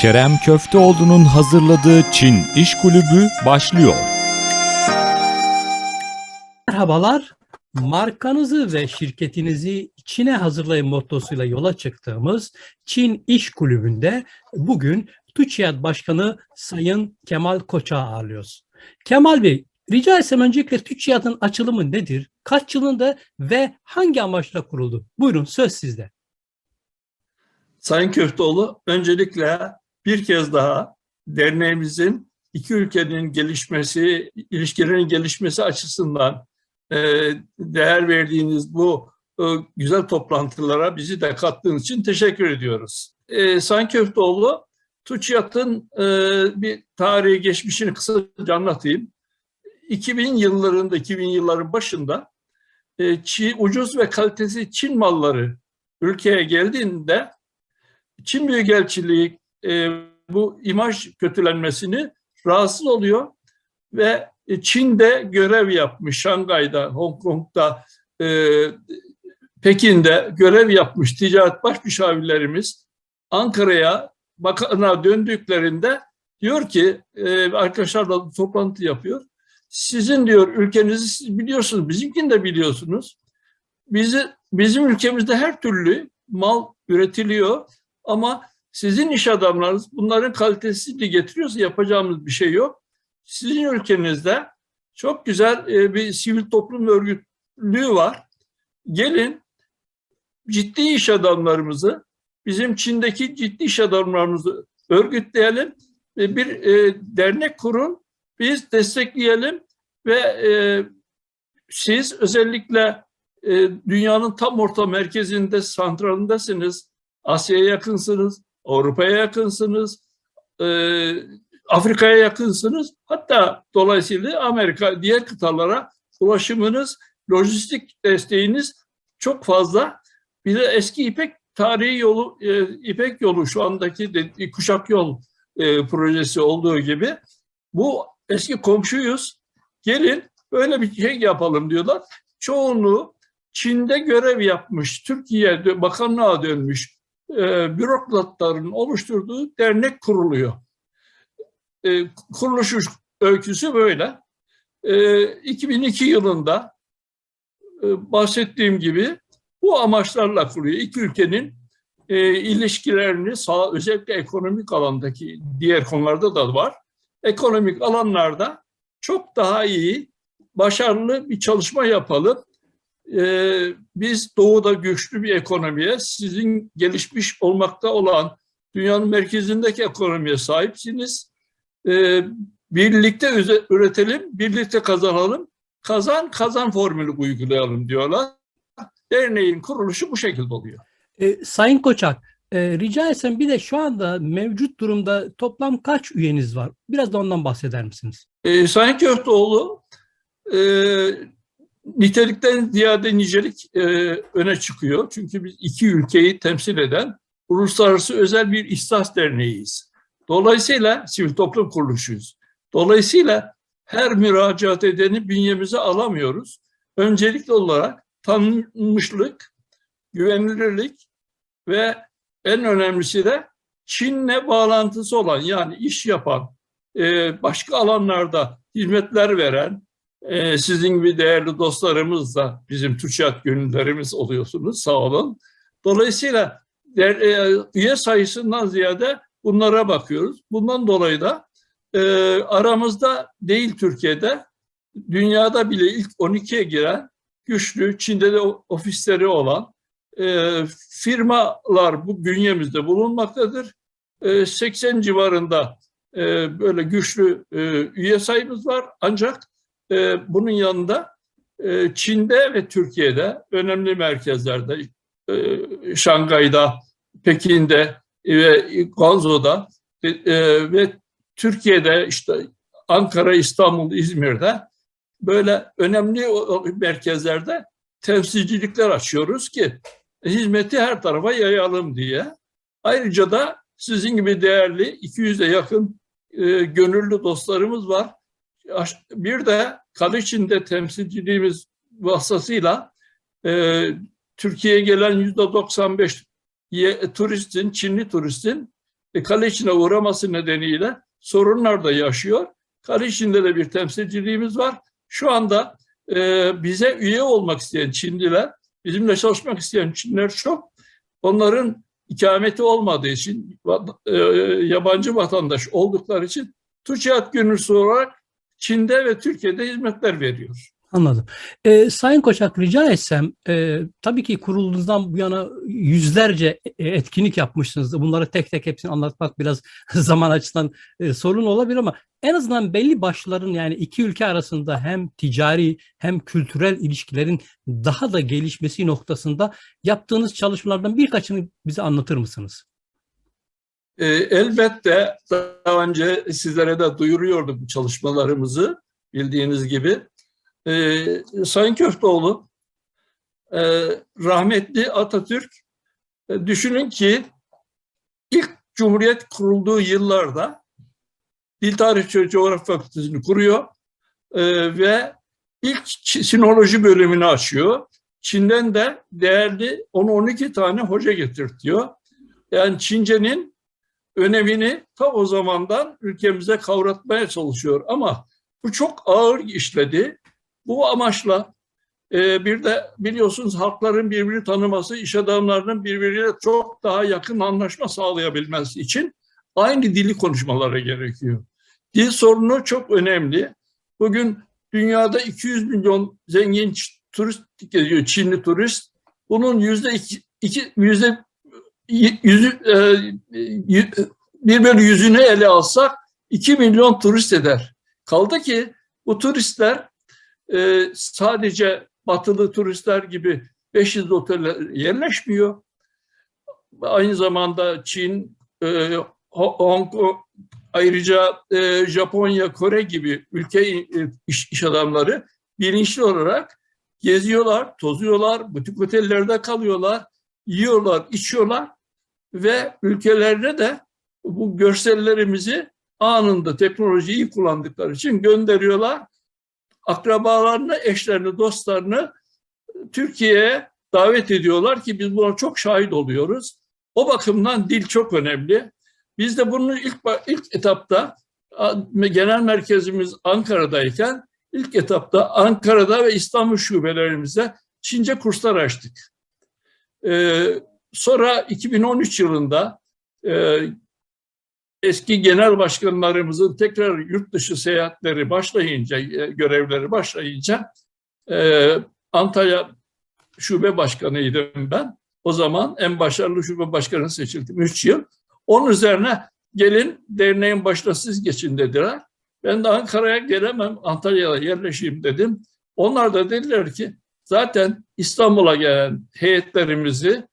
Kerem Köfteoğlu'nun hazırladığı Çin İş Kulübü başlıyor. Merhabalar. Markanızı ve şirketinizi Çin'e hazırlayın mottosuyla yola çıktığımız Çin İş Kulübü'nde bugün TÜÇİAD Başkanı Sayın Kemal Koç'a ağırlıyoruz. Kemal Bey, rica etsem öncelikle TÜÇİAD'ın açılımı nedir? Kaç yılında ve hangi amaçla kuruldu? Buyurun söz sizde. Sayın Köfteoğlu, öncelikle bir kez daha derneğimizin iki ülkenin gelişmesi, ilişkilerin gelişmesi açısından e, değer verdiğiniz bu e, güzel toplantılara bizi de kattığınız için teşekkür ediyoruz. E, Sayın Köfteoğlu, TÜÇİAD'ın e, bir tarihi geçmişini kısaca anlatayım. 2000 yıllarında, 2000 yılların başında ucuz ve kalitesi Çin malları ülkeye geldiğinde Çin Büyükelçiliği e, bu imaj kötülenmesini rahatsız oluyor ve e, Çin'de görev yapmış, Şangay'da, Hong Kong'da, e, Pekin'de görev yapmış ticaret baş Ankara'ya bakana döndüklerinde diyor ki e, arkadaşlarla toplantı yapıyor. Sizin diyor ülkenizi siz biliyorsunuz, bizimkini de biliyorsunuz. Bizi, bizim ülkemizde her türlü mal üretiliyor ama sizin iş adamlarınız bunların kalitesini getiriyorsa yapacağımız bir şey yok. Sizin ülkenizde çok güzel e, bir sivil toplum örgütlüğü var. Gelin ciddi iş adamlarımızı, bizim Çin'deki ciddi iş adamlarımızı örgütleyelim bir e, dernek kurun, biz destekleyelim ve e, siz özellikle dünyanın tam orta merkezinde, santralındasınız. Asya'ya yakınsınız, Avrupa'ya yakınsınız, e, Afrika'ya yakınsınız. Hatta dolayısıyla Amerika, diğer kıtalara ulaşımınız, lojistik desteğiniz çok fazla. Bir de eski İpek tarihi yolu, e, İpek yolu şu andaki de, kuşak yol e, projesi olduğu gibi bu eski komşuyuz. Gelin böyle bir şey yapalım diyorlar. Çoğunluğu Çin'de görev yapmış, Türkiye'de bakanlığa dönmüş e, bürokratların oluşturduğu dernek kuruluyor. E, kuruluşu öyküsü böyle. E, 2002 yılında e, bahsettiğim gibi bu amaçlarla kuruyor. İki ülkenin e, ilişkilerini sağ, özellikle ekonomik alandaki diğer konularda da var. Ekonomik alanlarda çok daha iyi, başarılı bir çalışma yapalım e, biz doğuda güçlü bir ekonomiye, sizin gelişmiş olmakta olan dünyanın merkezindeki ekonomiye sahipsiniz. E, birlikte üretelim, birlikte kazanalım, kazan kazan formülü uygulayalım diyorlar. Derneğin kuruluşu bu şekilde oluyor. E, Sayın Koçak, e, rica etsem bir de şu anda mevcut durumda toplam kaç üyeniz var? Biraz da ondan bahseder misiniz? E, Sayın Köfteoğlu, e, nitelikten ziyade nicelik e, öne çıkıyor. Çünkü biz iki ülkeyi temsil eden uluslararası özel bir ihsas derneğiyiz. Dolayısıyla sivil toplum kuruluşuyuz. Dolayısıyla her müracaat edeni bünyemize alamıyoruz. Öncelikli olarak tanınmışlık, güvenilirlik ve en önemlisi de Çin'le bağlantısı olan yani iş yapan, e, başka alanlarda hizmetler veren, ee, sizin gibi değerli dostlarımız da bizim TÜÇAD gönüllerimiz oluyorsunuz. Sağ olun. Dolayısıyla der, e, üye sayısından ziyade bunlara bakıyoruz. Bundan dolayı da e, aramızda değil Türkiye'de, dünyada bile ilk 12'ye giren güçlü, Çin'de de ofisleri olan e, firmalar bu bünyemizde bulunmaktadır. E, 80 civarında e, böyle güçlü e, üye sayımız var. Ancak e, bunun yanında e, Çin'de ve Türkiye'de önemli merkezlerde, e, Şangay'da, Pekin'de ve Guangzhou'da e, e, ve Türkiye'de işte Ankara, İstanbul, İzmir'de böyle önemli merkezlerde temsilcilikler açıyoruz ki hizmeti her tarafa yayalım diye. Ayrıca da sizin gibi değerli 200'e yakın e, gönüllü dostlarımız var bir de Kaliçin'de temsilciliğimiz vasıtasıyla e, Türkiye'ye gelen yüzde 95 turistin, Çinli turistin e, kale içine uğraması nedeniyle sorunlar da yaşıyor. Kale içinde de bir temsilciliğimiz var. Şu anda e, bize üye olmak isteyen Çinliler, bizimle çalışmak isteyen Çinliler çok. Onların ikameti olmadığı için, e, yabancı vatandaş oldukları için TÜÇİAD gönüllüsü olarak Çin'de ve Türkiye'de hizmetler veriyor. Anladım. Ee, Sayın Koçak rica etsem, e, tabii ki kurulduğunuzdan bu yana yüzlerce e, etkinlik yapmışsınız. Bunları tek tek hepsini anlatmak biraz zaman açısından e, sorun olabilir ama en azından belli başların yani iki ülke arasında hem ticari hem kültürel ilişkilerin daha da gelişmesi noktasında yaptığınız çalışmalardan birkaçını bize anlatır mısınız? E, elbette daha önce sizlere de duyuruyorduk bu çalışmalarımızı bildiğiniz gibi. E, Sayın Köfteoğlu, e, rahmetli Atatürk e, düşünün ki ilk Cumhuriyet kurulduğu yıllarda Dil Tarih ve Coğrafya Fakültesini kuruyor e, ve ilk sinoloji bölümünü açıyor. Çin'den de değerli 10-12 tane hoca getirtiyor. Yani Çince'nin önemini ta o zamandan ülkemize kavratmaya çalışıyor. Ama bu çok ağır işledi. Bu amaçla e, bir de biliyorsunuz halkların birbirini tanıması, iş adamlarının birbiriyle çok daha yakın anlaşma sağlayabilmesi için aynı dili konuşmaları gerekiyor. Dil sorunu çok önemli. Bugün dünyada 200 milyon zengin turist geliyor, Çinli turist. Bunun yüzde iki, yüzde yüzü, e, y- bir bölü yüzünü ele alsak 2 milyon turist eder. Kaldı ki bu turistler e, sadece batılı turistler gibi 500 otele yerleşmiyor. Aynı zamanda Çin, e, Ho- Hong Kong, ayrıca e, Japonya, Kore gibi ülke e, iş, iş adamları bilinçli olarak geziyorlar, tozuyorlar, butik otellerde kalıyorlar, yiyorlar, içiyorlar ve ülkelerine de bu görsellerimizi anında teknolojiyi kullandıkları için gönderiyorlar. Akrabalarını, eşlerini, dostlarını Türkiye'ye davet ediyorlar ki biz buna çok şahit oluyoruz. O bakımdan dil çok önemli. Biz de bunu ilk ilk etapta genel merkezimiz Ankara'dayken ilk etapta Ankara'da ve İstanbul şubelerimizde Çince kurslar açtık. Ee, sonra 2013 yılında e, eski genel başkanlarımızın tekrar yurt dışı seyahatleri başlayınca, e, görevleri başlayınca e, Antalya şube başkanıydım ben. O zaman en başarılı şube başkanı seçildim 3 yıl. Onun üzerine gelin derneğin başına siz geçin dediler. Ben de Ankara'ya gelemem, Antalya'ya yerleşeyim dedim. Onlar da dediler ki zaten İstanbul'a gelen heyetlerimizi,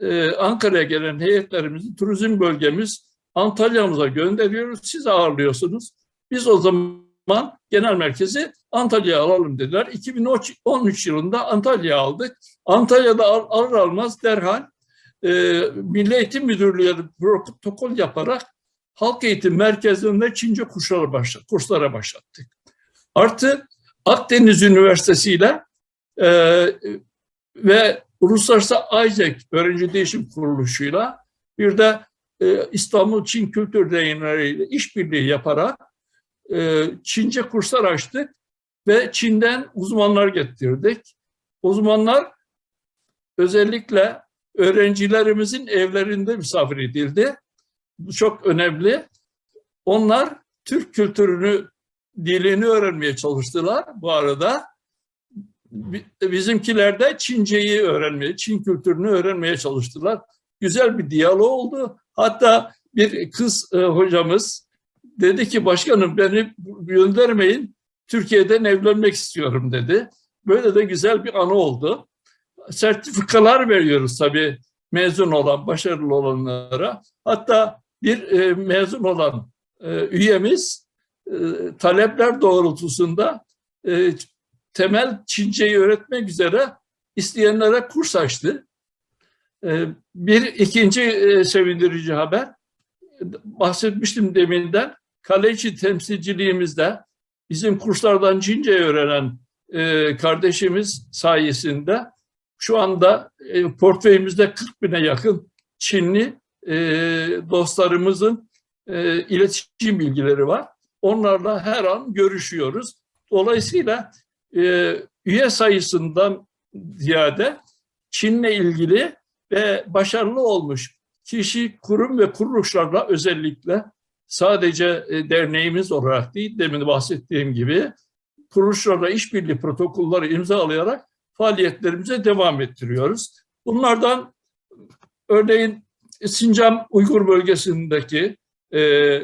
e, Ankara'ya gelen heyetlerimizi turizm bölgemiz Antalya'mıza gönderiyoruz, siz ağırlıyorsunuz. Biz o zaman genel merkezi Antalya'ya alalım dediler. 2013 yılında Antalya'ya aldık. Antalya'da al- alır almaz derhal e, Milli Eğitim Müdürlüğü protokol yaparak halk eğitim merkezinde Çince kurslara, başladık, kurslara başlattık. Artı Akdeniz Üniversitesi ile e, ve Uluslararası ISEC Öğrenci Değişim Kuruluşu'yla bir de e, İstanbul Çin Kültür Derneği ile işbirliği yaparak e, Çince kurslar açtık ve Çin'den uzmanlar getirdik. Uzmanlar özellikle öğrencilerimizin evlerinde misafir edildi. Bu çok önemli. Onlar Türk kültürünü, dilini öğrenmeye çalıştılar bu arada. Bi- Bizimkiler de Çinceyi öğrenmeye, Çin kültürünü öğrenmeye çalıştılar. Güzel bir diyalog oldu. Hatta bir kız e, hocamız dedi ki başkanım beni göndermeyin, Türkiye'den evlenmek istiyorum dedi. Böyle de güzel bir anı oldu sertifikalar veriyoruz tabii mezun olan, başarılı olanlara. Hatta bir e, mezun olan e, üyemiz e, talepler doğrultusunda e, temel Çinceyi öğretmek üzere isteyenlere kurs açtı. E, bir ikinci e, sevindirici haber, bahsetmiştim deminden, Kaleci temsilciliğimizde bizim kurslardan Çince öğrenen e, kardeşimiz sayesinde şu anda e, portföyümüzde 40 bine yakın Çinli dostlarımızın iletişim bilgileri var. Onlarla her an görüşüyoruz. Dolayısıyla e, üye sayısından ziyade Çin'le ilgili ve başarılı olmuş kişi, kurum ve kuruluşlarla özellikle sadece e, derneğimiz olarak değil, demin bahsettiğim gibi kuruluşlarla işbirliği protokolları imzalayarak faaliyetlerimize devam ettiriyoruz. Bunlardan örneğin Sincan Uygur bölgesindeki e,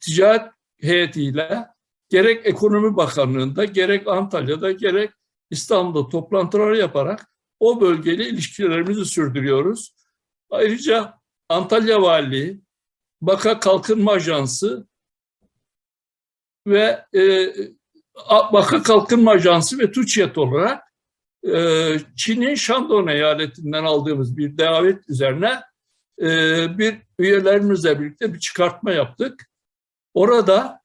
ticaret heyetiyle gerek Ekonomi Bakanlığı'nda gerek Antalya'da gerek İstanbul'da toplantılar yaparak o bölgeyle ilişkilerimizi sürdürüyoruz. Ayrıca Antalya Valiliği, Baka Kalkınma Ajansı ve e, Baka Kalkınma Ajansı ve TÜÇİAD olarak e, Çin'in Shandong eyaletinden aldığımız bir davet üzerine e, bir üyelerimizle birlikte bir çıkartma yaptık. Orada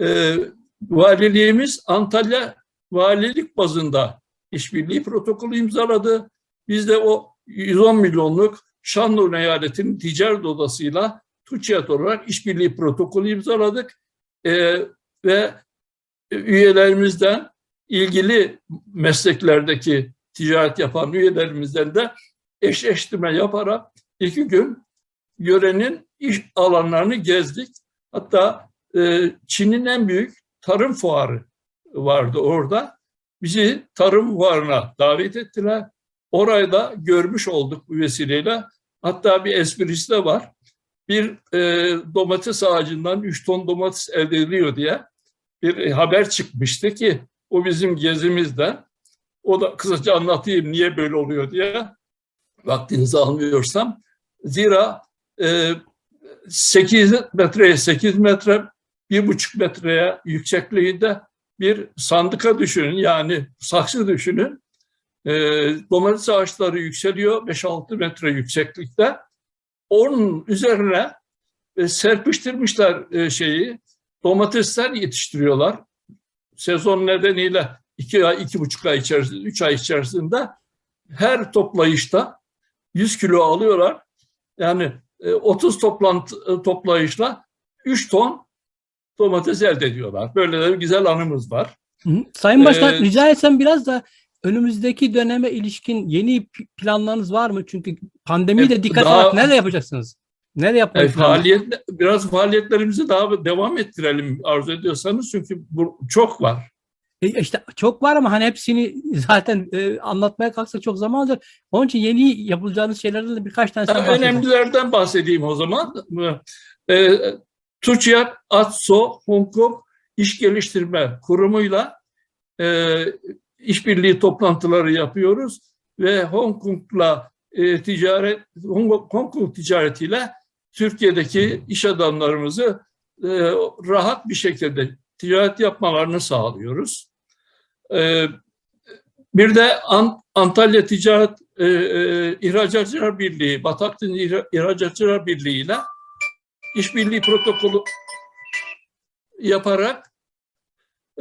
e, valiliğimiz Antalya valilik bazında işbirliği protokolü imzaladı. Biz de o 110 milyonluk Shandong eyaletinin ticaret odasıyla TÜÇİAD olarak işbirliği protokolü imzaladık. E, ve üyelerimizden ilgili mesleklerdeki ticaret yapan üyelerimizden de eşleştirme yaparak iki gün yörenin iş alanlarını gezdik. Hatta e, Çin'in en büyük tarım fuarı vardı orada. Bizi tarım fuarına davet ettiler. Orayı da görmüş olduk bu vesileyle. Hatta bir esprisi de var. Bir e, domates ağacından 3 ton domates elde ediliyor diye bir haber çıkmıştı ki o bizim gezimizden. O da kısaca anlatayım niye böyle oluyor diye. Vaktinizi almıyorsam. Zira e, 8 metreye 8 metre, bir buçuk metreye yüksekliğinde bir sandıka düşünün yani saksı düşünün. E, domates ağaçları yükseliyor 5-6 metre yükseklikte. Onun üzerine e, serpiştirmişler e, şeyi, domatesler yetiştiriyorlar. Sezon nedeniyle iki ay, iki buçuk ay içerisinde, üç ay içerisinde her toplayışta 100 kilo alıyorlar. Yani e, 30 toplantı, e, toplayışla 3 ton domates elde ediyorlar. Böyle de bir güzel anımız var. Hı hı. Sayın Başkan Ee, rica etsem biraz da önümüzdeki döneme ilişkin yeni planlarınız var mı? Çünkü pandemiyi de dikkat daha- alarak nerede yapacaksınız? Nerede E, yapmayı planlıyorsunuz? faaliyet, biraz faaliyetlerimizi daha devam ettirelim arzu ediyorsanız çünkü bu çok var. E, işte çok var ama hani hepsini zaten e, anlatmaya kalksak çok zaman alacak. Onun için yeni yapılacağınız şeylerden de birkaç tanesinden Ha, bahsedin. Önemlilerden bahsedeyim o zaman. E, TÜÇİAD, ATSO, Hong Kong İş Geliştirme Kurumu'yla e, işbirliği toplantıları yapıyoruz ve Hong Kong'la e, ticaret Hong Hong Kong ticaretiyle Türkiye'deki iş adamlarımızı e, rahat bir şekilde ticaret yapmalarını sağlıyoruz. E, bir de An- Antalya Ticaret e, e, İhracatçılar Birliği, İhra- İhracatçılar Birliği ile işbirliği protokolü yaparak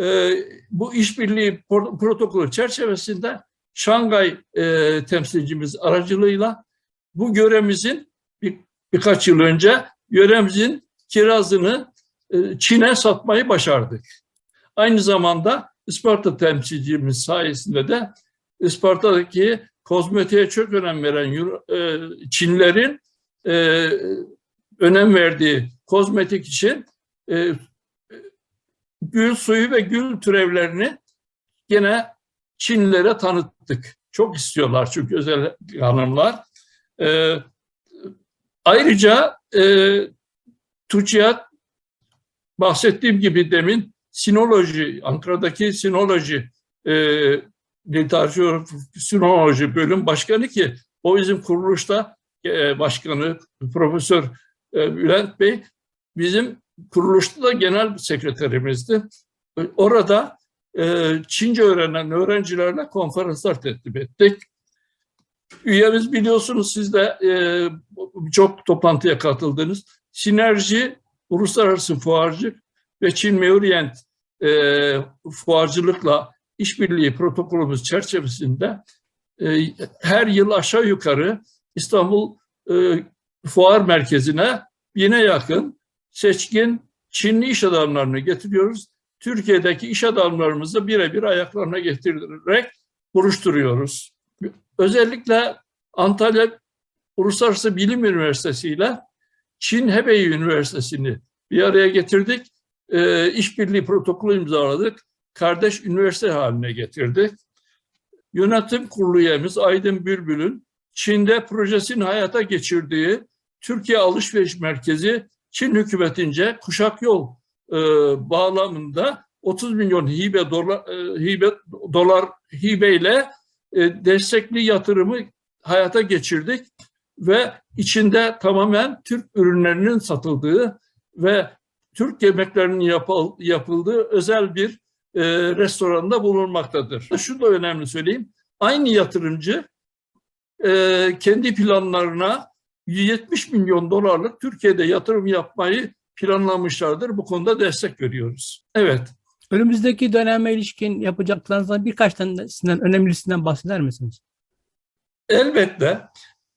e, bu işbirliği pro- protokolü çerçevesinde Şangay e, temsilcimiz aracılığıyla bu göremizin bir, birkaç yıl önce göremizin kirazını e, Çin'e satmayı başardık. Aynı zamanda Isparta temsilcimiz sayesinde de Isparta'daki kozmetiğe çok önem veren e, Çinlerin e, önem verdiği kozmetik için e, gül suyu ve gül türevlerini yine Çinlilere tanıttık. Çok istiyorlar çünkü özel hanımlar. E, ayrıca e, TÜÇİAD bahsettiğim gibi demin sinoloji, Ankara'daki sinoloji e, literatür sinoloji bölüm başkanı ki o bizim kuruluşta e, başkanı Profesör Bülent Bey bizim kuruluşta da genel sekreterimizdi. E, Orada e, Çince öğrenen öğrencilerle konferanslar tertip ettik. Üyemiz biliyorsunuz siz de e, çok toplantıya katıldınız. Sinerji, uluslararası fuarcılık ve Çin Meurient e, fuarcılıkla işbirliği protokolümüz çerçevesinde her yıl aşağı yukarı İstanbul fuar merkezine bine yakın seçkin Çinli iş adamlarını getiriyoruz. Türkiye'deki iş adamlarımızı birebir ayaklarına getirerek buluşturuyoruz. Özellikle Antalya Uluslararası Bilim Üniversitesi ile Çin Hebei Üniversitesi'ni bir araya getirdik. E, işbirliği protokolü imzaladık. Kardeş üniversite haline getirdik. Yönetim kurulu üyemiz Aydın Bülbül'ün Çin'de projesini hayata geçirdiği Türkiye Alışveriş Merkezi Çin hükümetince kuşak yol e, bağlamında 30 milyon hibe dolar, e, hibe dolar hibeyle e, destekli yatırımı hayata geçirdik ve içinde tamamen Türk ürünlerinin satıldığı ve Türk yemeklerinin yapıl, yapıldığı özel bir e, restoranda bulunmaktadır. Şu da önemli söyleyeyim. Aynı yatırımcı e, kendi planlarına 70 milyon dolarlık Türkiye'de yatırım yapmayı planlamışlardır. Bu konuda destek veriyoruz. Evet. Önümüzdeki döneme ilişkin yapacaklarınızdan birkaç tanesinden, önemlisinden bahseder misiniz? Elbette.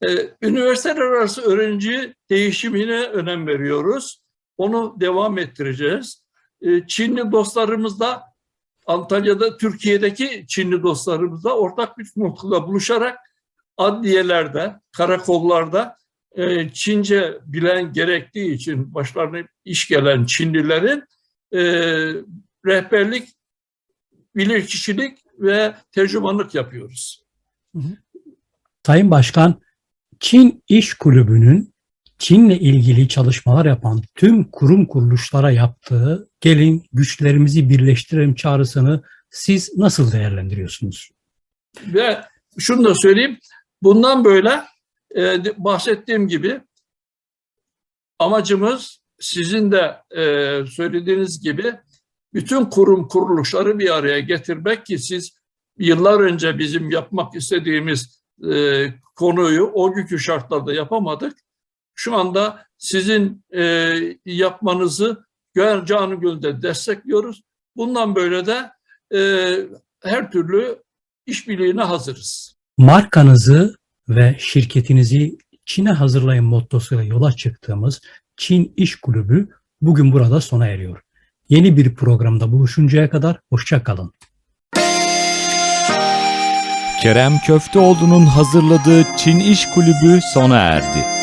Ee, üniversiteler arası öğrenci değişimine önem veriyoruz. Onu devam ettireceğiz. Ee, Çinli dostlarımızla Antalya'da Türkiye'deki Çinli dostlarımızla ortak bir noktada buluşarak adliyelerde, karakollarda e, Çince bilen gerektiği için başlarına iş gelen Çinlilerin e, rehberlik, bilirkişilik ve tercümanlık yapıyoruz. Sayın Başkan, Çin İş Kulübü'nün Çin'le ilgili çalışmalar yapan tüm kurum kuruluşlara yaptığı gelin güçlerimizi birleştirelim çağrısını siz nasıl değerlendiriyorsunuz? Ve şunu da söyleyeyim, bundan böyle e, bahsettiğim gibi amacımız sizin de e, söylediğiniz gibi bütün kurum kuruluşları bir araya getirmek ki siz yıllar önce bizim yapmak istediğimiz e, konuyu o günkü şartlarda yapamadık. Şu anda sizin e, yapmanızı canı gönülde destekliyoruz. Bundan böyle de e, her türlü işbirliğine hazırız. Markanızı ve şirketinizi Çin'e hazırlayın mottosuyla yola çıktığımız Çin İş Kulübü bugün burada sona eriyor. Yeni bir programda buluşuncaya kadar hoşça kalın. Kerem Köfteoğlu'nun hazırladığı Çin İş Kulübü sona erdi.